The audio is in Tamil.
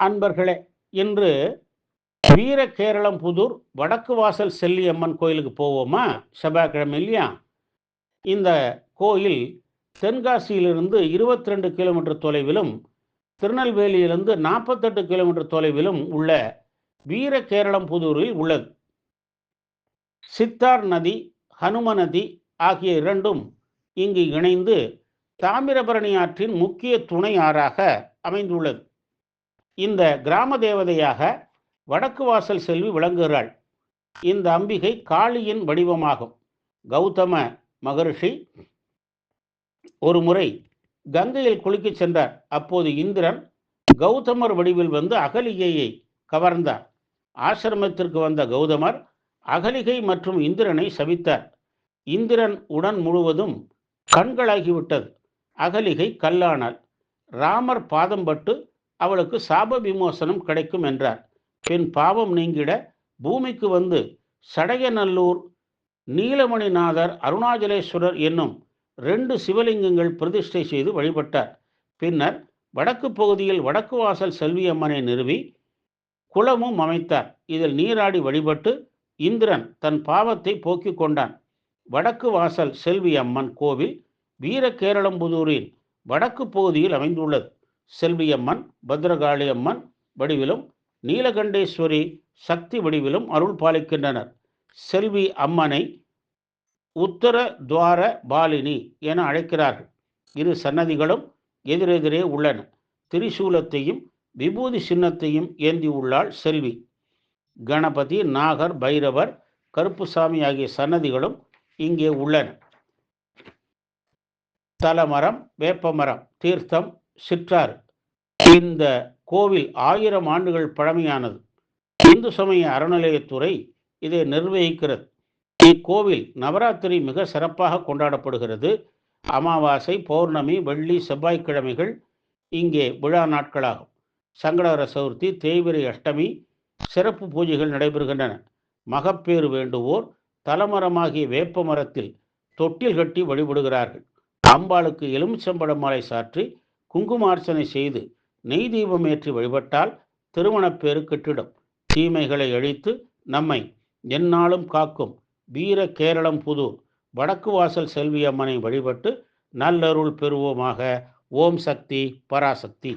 அன்பர்களே இன்று வீர கேரளம் புதூர் வடக்கு வாசல் செல்லியம்மன் கோயிலுக்கு போவோமா? செவ்வாய்க்கிழமை இல்லையா? இந்த கோயில் தென்காசியிலிருந்து இருபத்தி ரெண்டு கிலோமீட்டர் தொலைவிலும் திருநெல்வேலியிலிருந்து நாற்பத்தெட்டு கிலோமீட்டர் தொலைவிலும் உள்ள வீர கேரளம் புதூரில் உள்ளது. சித்தார் நதி ஹனும நதி ஆகிய இரண்டும் இங்கு இணைந்து தாமிரபரணி ஆற்றின் முக்கிய துணை ஆறாக அமைந்துள்ளது. இந்த கிராம தேவதையாக வடக்கு வாசல் செல்வி விளங்குகிறாள். இந்த அம்பிகை காளியின் வடிவமாகும். கௌதம மகரிஷி ஒரு முறை கங்கையில் குளிக்கச் சென்றார். அப்போது இந்திரன் கௌதமர் வடிவில் வந்து அகலிகையை கவர்ந்தார். ஆசிரமத்திற்கு வந்த கௌதமர் அகலிகை மற்றும் இந்திரனை சபித்தார் இந்திரன் உடன் முழுவதும் கண்களாகிவிட்டது. அகலிகை கல்லானாள் ராமர் பாதம் பட்டு அவளுக்கு சாப விமோசனம் கிடைக்கும் என்றார். பின் பாவம் நீங்கிட பூமிக்கு வந்து சடையநல்லூர் நீலமணிநாதர் அருணாச்சலேஸ்வரர் என்னும் ரெண்டு சிவலிங்கங்கள் பிரதிஷ்டை செய்து வழிபட்டார். பின்னர் வடக்கு பகுதியில் வடக்கு வாசல் செல்வியம்மனை நிறுவி குளமும் அமைத்தார். இதில் நீராடி வழிபட்டு இந்திரன் தன் பாவத்தை போக்கிக் கொண்டான். வடக்கு வாசல் செல்வி அம்மன் கோவில் வீரகேரளம்புதூரின் வடக்கு பகுதியில் அமைந்துள்ளது. செல்வியம்மன் பத்ரகாளி அம்மன் வடிவிலும் நீலகண்டேஸ்வரி சக்தி வடிவிலும் அருள் பாலிக்கின்றனர். செல்வி அம்மனை உத்தர துவார பாலினி என அழைக்கிறார்கள். இரு சன்னதிகளும் எதிரெதிரே உள்ளன. திரிசூலத்தையும் விபூதி சின்னத்தையும் ஏந்தி உள்ளாள் செல்வி. கணபதி நாகர் பைரவர் கருப்புசாமி ஆகிய சன்னதிகளும் இங்கே உள்ளன. தலமரம் வேப்பமரம் தீர்த்தம் சிற்றார். இந்த கோவில் ஆயிரம் ஆண்டுகள் பழமையானது. இந்து சமய அறநிலையத்துறை இதை நிர்வகிக்கிறது. இக்கோவில் நவராத்திரி மிக சிறப்பாக கொண்டாடப்படுகிறது. அமாவாசை பௌர்ணமி வெள்ளி செவ்வாய்க்கிழமைகள் இங்கே விழா நாட்களாகும். சங்கடகர சதுர்த்தி தேய்பிரை அஷ்டமி சிறப்பு பூஜைகள் நடைபெறுகின்றன. மகப்பேறு வேண்டுவோர் தலமரமாகிய வேப்ப மரத்தில் தொட்டில் கட்டி வழிபடுகிறார்கள். அம்பாளுக்கு எலுமிச்சம்பழம் மாலை சாற்றி குங்குமார்ச்சனை செய்து நெய் தீபம் ஏற்றி வழிபட்டால் திருமணப்பேறு கிட்டிடும். தீமைகளை அழித்து நம்மை எந்நாளும் காக்கும் வீர கேரளம் புதூர் வடக்கு வாசல் செல்வியம்மனை வழிபட்டு நல்லருள் பெறுவோமாக. ஓம் சக்தி பராசக்தி.